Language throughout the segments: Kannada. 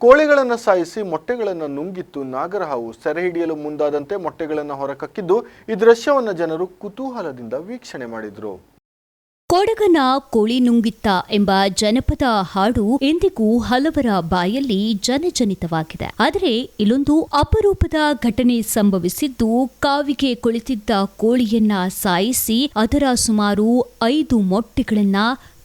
ಕೋಳಿಗಳನ್ನು ಸಾಯಿಸಿ ಮೊಟ್ಟೆಗಳನ್ನು ನುಂಗಿತ್ತು ನಾಗರಹಾವು ಸೆರೆ ಹಿಡಿಯಲು ಮುಂದಾದಂತೆ ಮೊಟ್ಟೆಗಳನ್ನು ಹೊರಕಕ್ಕಿದ್ದು ಈ ದೃಶ್ಯವನ್ನು ಜನರು ಕುತೂಹಲದಿಂದ ವೀಕ್ಷಣೆ ಮಾಡಿದ್ರು. ಕೊಡಗನ ಕೋಳಿ ನುಂಗಿತ್ತ ಎಂಬ ಜನಪದ ಹಾಡು ಎಂದಿಗೂ ಹಲವರ ಬಾಯಲ್ಲಿ ಜನಜನಿತವಾಗಿದೆ. ಆದರೆ ಇಲ್ಲೊಂದು ಅಪರೂಪದ ಘಟನೆ ಸಂಭವಿಸಿದ್ದು ಕಾವಿಗೆ ಕುಳಿತಿದ್ದ ಕೋಳಿಯನ್ನ ಸಾಯಿಸಿ ಅದರ ಸುಮಾರು ಐದು ಮೊಟ್ಟೆಗಳನ್ನ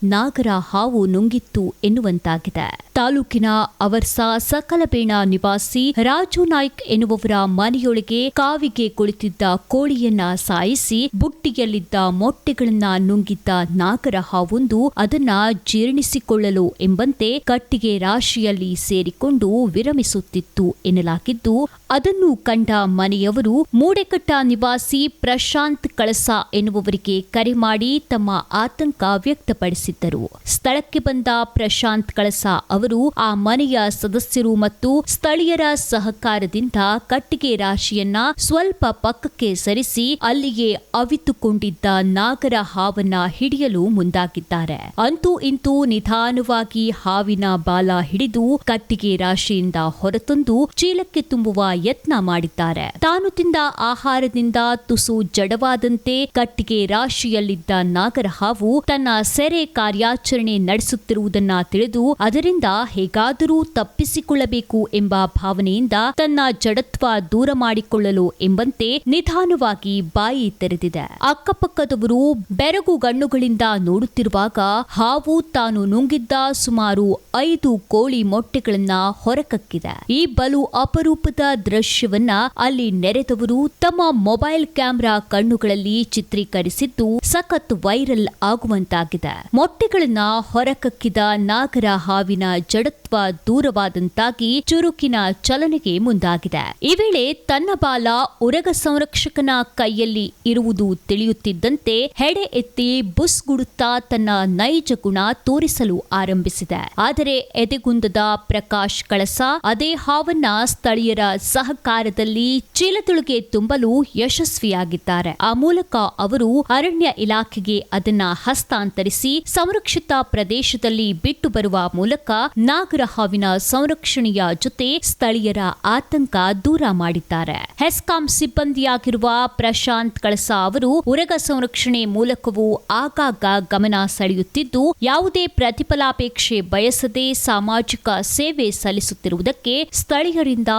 ನಾಗರ ಹಾವು ನುಂಗಿತ್ತು ಎನ್ನುವಂತಾಗಿದೆ. ತಾಲೂಕಿನ ಅವರ್ಸ ಸಕಲಬೇಣ ನಿವಾಸಿ ರಾಜು ನಾಯ್ಕ್ ಎನ್ನುವವರ ಮನೆಯೊಳಗೆ ಕಾವಿಗೆ ಕುಳಿತಿದ್ದ ಕೋಳಿಯನ್ನ ಸಾಯಿಸಿ ಬುಟ್ಟಿಯಲ್ಲಿದ್ದ ಮೊಟ್ಟೆಗಳನ್ನ ನುಂಗಿದ್ದ ನಾಗರ ಹಾವೊಂದು ಅದನ್ನ ಜೀರ್ಣಿಸಿಕೊಳ್ಳಲು ಎಂಬಂತೆ ಕಟ್ಟಿಗೆ ರಾಶಿಯಲ್ಲಿ ಸೇರಿಕೊಂಡು ವಿರಮಿಸುತ್ತಿತ್ತು ಎನ್ನಲಾಗಿದ್ದು ಅದನ್ನು ಕಂಡ ಮನೆಯವರು ಮೂಡೆಕಟ್ಟ ನಿವಾಸಿ ಪ್ರಶಾಂತ್ ಕಳಸ ಎನ್ನುವವರಿಗೆ ಕರೆ ಮಾಡಿ ತಮ್ಮ ಆತಂಕ ವ್ಯಕ್ತಪಡಿಸಿದ್ದರು. ಸ್ಥಳಕ್ಕೆ ಬಂದ ಪ್ರಶಾಂತ್ ಕಳಸ ಅವರು ಆ ಮನೆಯ ಸದಸ್ಯರು ಮತ್ತು ಸ್ಥಳೀಯರ ಸಹಕಾರದಿಂದ ಕಟ್ಟಿಗೆ ರಾಶಿಯನ್ನ ಸ್ವಲ್ಪ ಪಕ್ಕಕ್ಕೆ ಸರಿಸಿ ಅಲ್ಲಿಗೆ ಅವಿತುಕೊಂಡಿದ್ದ ನಾಗರ ಹಾವನ್ನ ಹಿಡಿಯಲು ಮುಂದಾಗಿದ್ದಾರೆ. ಅಂತೂ ಇಂತೂ ನಿಧಾನವಾಗಿ ಹಾವಿನ ಬಾಲ ಹಿಡಿದು ಕಟ್ಟಿಗೆ ರಾಶಿಯಿಂದ ಹೊರತಂದು ಚೀಲಕ್ಕೆ ತುಂಬುವ ಯತ್ನ ಮಾಡಿದ್ದಾರೆ. ತಾನು ತಿಂದ ಆಹಾರದಿಂದ ತುಸು ಜಡವಾದಂತೆ ಕಟ್ಟಿಗೆ ರಾಶಿಯಲ್ಲಿದ್ದ ನಾಗರಹಾವು ತನ್ನ ಸೆರೆ ಕಾರ್ಯಾಚರಣೆ ನಡೆಸುತ್ತಿರುವುದನ್ನ ತಿಳಿದು ಅದರಿಂದ ಹೇಗಾದರೂ ತಪ್ಪಿಸಿಕೊಳ್ಳಬೇಕು ಎಂಬ ಭಾವನೆಯಿಂದ ತನ್ನ ಜಡತ್ವ ದೂರ ಮಾಡಿಕೊಳ್ಳಲು ಎಂಬಂತೆ ನಿಧಾನವಾಗಿ ಬಾಯಿ ತೆರೆದಿದೆ. ಅಕ್ಕಪಕ್ಕದವರು ಬೆರಗು ಗಣ್ಣುಗಳಿಂದ ನೋಡುತ್ತಿರುವಾಗ ಹಾವು ತಾನು ನುಂಗಿದ್ದ ಸುಮಾರು ಐದು ಕೋಳಿ ಮೊಟ್ಟೆಗಳನ್ನ ಹೊರಕಕ್ಕಿದೆ. ಈ ಬಲು ಅಪರೂಪದ ದೃಶ್ಯವನ್ನ ಅಲ್ಲಿ ನೆರೆದವರು ತಮ್ಮ ಮೊಬೈಲ್ ಕ್ಯಾಮೆರಾ ಕಣ್ಣುಗಳಲ್ಲಿ ಚಿತ್ರೀಕರಿಸಿದ್ದು ಸಖತ್ ವೈರಲ್ ಆಗುವಂತಾಗಿದೆ. ಮೊಟ್ಟೆಗಳನ್ನ ಹೊರಕಕ್ಕಿದ ನಾಗರ ಹಾವಿನ ಜಡತ್ವ ದೂರವಾದಂತಾಗಿ ಚುರುಕಿನ ಚಲನೆಗೆ ಮುಂದಾಗಿದೆ. ಈ ವೇಳೆ ತನ್ನ ಬಾಲ ಉರಗ ಸಂರಕ್ಷಕನ ಕೈಯಲ್ಲಿ ಇರುವುದು ತಿಳಿಯುತ್ತಿದ್ದಂತೆ ಹೆಡೆ ಎತ್ತಿ ಬುಸ್ಗುಡುತ್ತಾ ತನ್ನ ನೈಜ ಗುಣ ತೋರಿಸಲು ಆರಂಭಿಸಿದೆ. ಆದರೆ ಎದೆಗುಂದದ ಪ್ರಕಾಶ್ ಕಳಸ ಅದೇ ಹಾವನ್ನ ಸ್ಥಳೀಯರ ಸಹಕಾರದಲ್ಲಿ ಚೀಲತುಳುಗೆ ತುಂಬಲು ಯಶಸ್ವಿಯಾಗಿದ್ದಾರೆ. ಆ ಮೂಲಕ ಅವರು ಅರಣ್ಯ ಇಲಾಖೆಗೆ ಅದನ್ನ ಹಸ್ತಾಂತರಿಸಿ ಸಂರಕ್ಷಿತ ಪ್ರದೇಶದಲ್ಲಿ ಬಿಟ್ಟು ಬರುವ ಮೂಲಕ ನಾಗರ ಹಾವಿನ ಸಂರಕ್ಷಣೆಯ ಜೊತೆ ಸ್ಥಳೀಯರ ಆತಂಕ ದೂರ ಮಾಡಿದ್ದಾರೆ. ಹೆಸ್ಕಾಂ ಸಿಬ್ಬಂದಿಯಾಗಿರುವ ಪ್ರಶಾಂತ್ ಕಳಸ ಅವರು ಉರಗ ಸಂರಕ್ಷಣೆ ಮೂಲಕವೂ ಆಗಾಗ ಗಮನ ಸೆಳೆಯುತ್ತಿದ್ದು, ಯಾವುದೇ ಪ್ರತಿಫಲಾಪೇಕ್ಷೆ ಬಯಸದೆ ಸಾಮಾಜಿಕ ಸೇವೆ ಸಲ್ಲಿಸುತ್ತಿರುವುದಕ್ಕೆ ಸ್ಥಳೀಯರಿಂದ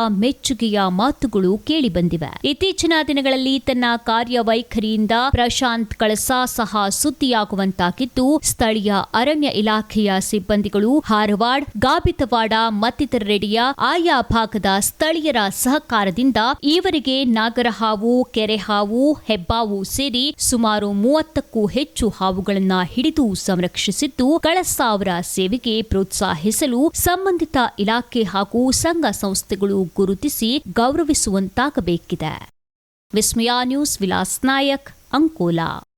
ಮೆಚ್ಚುಗೆಯ ಮಾತುಗಳು ಕೇಳಿಬಂದಿವೆ. ಇತ್ತೀಚಿನ ದಿನಗಳಲ್ಲಿ ತನ್ನ ಕಾರ್ಯವೈಖರಿಯಿಂದ ಪ್ರಶಾಂತ್ ಕಳಸ ಸಹ ಸುದ್ದಿಯಾಗುವಂತಾಗಿದ್ದು, ಸ್ಥಳೀಯ ಅರಣ್ಯ ಇಲಾಖೆಯ ಸಿಬ್ಬಂದಿಗಳು ಹಾರವಾಡ್ ಗಾಬಿತವಾಡ ಮತ್ತಿತರೆಡೆಯ ಆಯಾ ಭಾಗದ ಸ್ಥಳೀಯರ ಸಹಕಾರದಿಂದ ಈವರೆಗೆ ನಾಗರಹಾವು, ಕೆರೆಹಾವು, ಹೆಬ್ಬಾವು ಸೇರಿ ಸುಮಾರು ಮೂವತ್ತಕ್ಕೂ ಹೆಚ್ಚು ಹಾವುಗಳನ್ನ ಹಿಡಿದು ಸಂರಕ್ಷಿಸಿದ್ದು, ಕಳಸ ಅವರ ಸೇವೆಗೆ ಪ್ರೋತ್ಸಾಹಿಸಲು ಸಂಬಂಧಿತ ಇಲಾಖೆ ಹಾಗೂ ಸಂಘ ಸಂಸ್ಥೆಗಳು ಗುರುತಿಸಿ ಗೌರವಿಸುವಂತಾಗಬೇಕಿದೆ. ವಿಸ್ಮಯ ನ್ಯೂಸ್ ವಿಲಾಸ್ ನಾಯಕ್ ಅಂಕೋಲಾ.